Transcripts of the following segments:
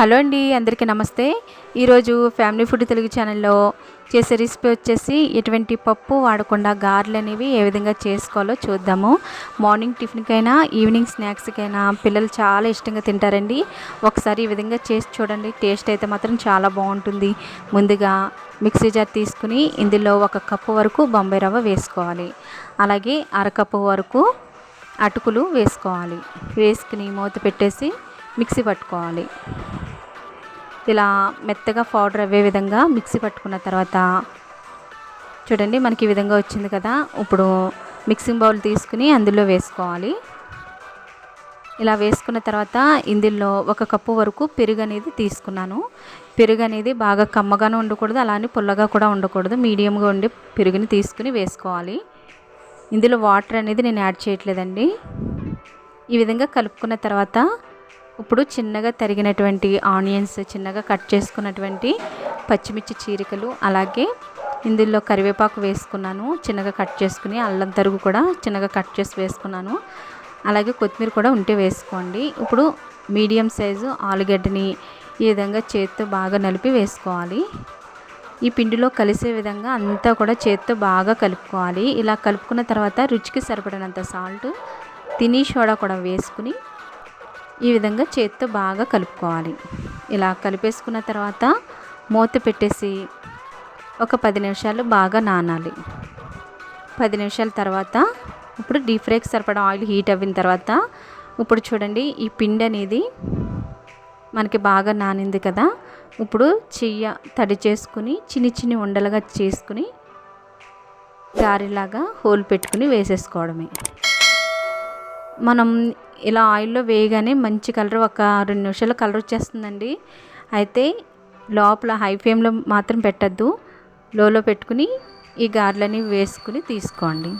Hello అండి అందరికీ నమస్తే. ఈరోజు ఫ్యామిలీ ఫుడ్ తెలుగు ఛానల్లో చేసే రెసిపీ వచ్చేసి ఎటువంటి పప్పు వాడకుండా గారెలు అనేవి ఏ విధంగా చేసుకోవాలో చూద్దాము. మార్నింగ్ టిఫిన్కైనా ఈవినింగ్ స్నాక్స్కైనా పిల్లలు చాలా ఇష్టంగా తింటారండి. ఒకసారి ఈ విధంగా చేసి చూడండి టేస్ట్ అయితే మాత్రం చాలా బాగుంటుంది. ముందుగా మిక్సీ జార్ తీసుకుని ఇందులో ఒక కప్పు వరకు బొంబాయి రవ్వ వేసుకోవాలి. అలాగే అరకప్పు వరకు అటుకులు వేసుకోవాలి. వేసుకుని మూత పెట్టేసి మిక్సీ పట్టుకోవాలి. ఇలా మెత్తగా పౌడర్ అవ్వే విధంగా మిక్సీ పట్టుకున్న తర్వాత చూడండి మనకి ఈ విధంగా వచ్చింది కదా. ఇప్పుడు మిక్సింగ్ బౌల్ తీసుకుని అందులో వేసుకోవాలి. ఇలా వేసుకున్న తర్వాత ఇందులో ఒక కప్పు వరకు పెరుగు అనేది తీసుకున్నాను. పెరుగు అనేది బాగా కమ్మగానే ఉండకూడదు అలానే పుల్లగా కూడా ఉండకూడదు. మీడియంగా ఉండి పెరుగుని తీసుకుని వేసుకోవాలి. ఇందులో వాటర్ అనేది నేను యాడ్ చేయట్లేదండి. ఈ విధంగా కలుపుకున్న తర్వాత ఇప్పుడు చిన్నగా తరిగినటువంటి ఆనియన్స్ చిన్నగా కట్ చేసుకున్నటువంటి పచ్చిమిర్చి చీరికలు అలాగే ఇందులో కరివేపాకు వేసుకున్నాను చిన్నగా కట్ చేసుకుని అల్లం తరుగు కూడా చిన్నగా కట్ చేసి వేసుకున్నాను. అలాగే కొత్తిమీర కూడా ఉంటే వేసుకోండి. ఇప్పుడు మీడియం సైజు ఆలుగడ్డని ఈ విధంగా చేత్తో బాగా నలిపి వేసుకోవాలి. ఈ పిండిలో కలిసే విధంగా అంతా కూడా చేత్తో బాగా కలుపుకోవాలి. ఇలా కలుపుకున్న తర్వాత రుచికి సరిపడినంత సాల్ట్ తిని సోడా కూడా వేసుకుని ఈ విధంగా చేత్తో బాగా కలుపుకోవాలి. ఇలా కలిపేసుకున్న తర్వాత మూత పెట్టేసి ఒక పది నిమిషాలు బాగా నానాలి. పది నిమిషాల తర్వాత ఇప్పుడు డీప్ ఫ్రైకి సరిపడా ఆయిల్ హీట్ అయిన తర్వాత ఇప్పుడు చూడండి ఈ పిండి అనేది మనకి బాగా నానింది కదా. ఇప్పుడు చెయ్య తడి చేసుకుని చిన్ని చిన్ని ఉండలుగా చేసుకుని గారిలాగా హోల్ పెట్టుకుని వేసేసుకోవడమే. మనం ఇలా ఆయిల్లో వేయగానే మంచి కలర్ ఒక రెండు నిమిషాలు కలర్ వచ్చేస్తుందండి. అయితే లోపల హై ఫ్లేమ్లో మాత్రం పెట్టద్దు. లోలో పెట్టుకుని ఈ గారెలని వేసుకుని తీసుకోండి.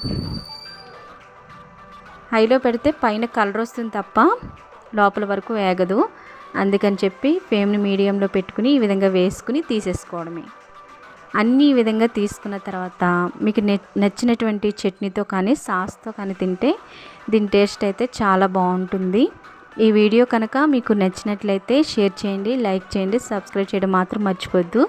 హైలో పెడితే పైన కలర్ వస్తుంది తప్ప లోపల వరకు వేగదు. అందుకని చెప్పి ఫ్లేమ్ని మీడియంలో పెట్టుకుని ఈ విధంగా వేసుకుని తీసేసుకోవడమే. అన్ని ఈ విధంగా తీసుకున్న తర్వాత మీకు నచ్చినటువంటి చట్నీతో కానీ సాస్తో కానీ తింటే దీని టేస్ట్ అయితే చాలా బాగుంటుంది. ఈ వీడియో కనుక మీకు నచ్చినట్లయితే షేర్ చేయండి లైక్ చేయండి సబ్స్క్రైబ్ చేయడం మాత్రం మర్చిపోద్దు.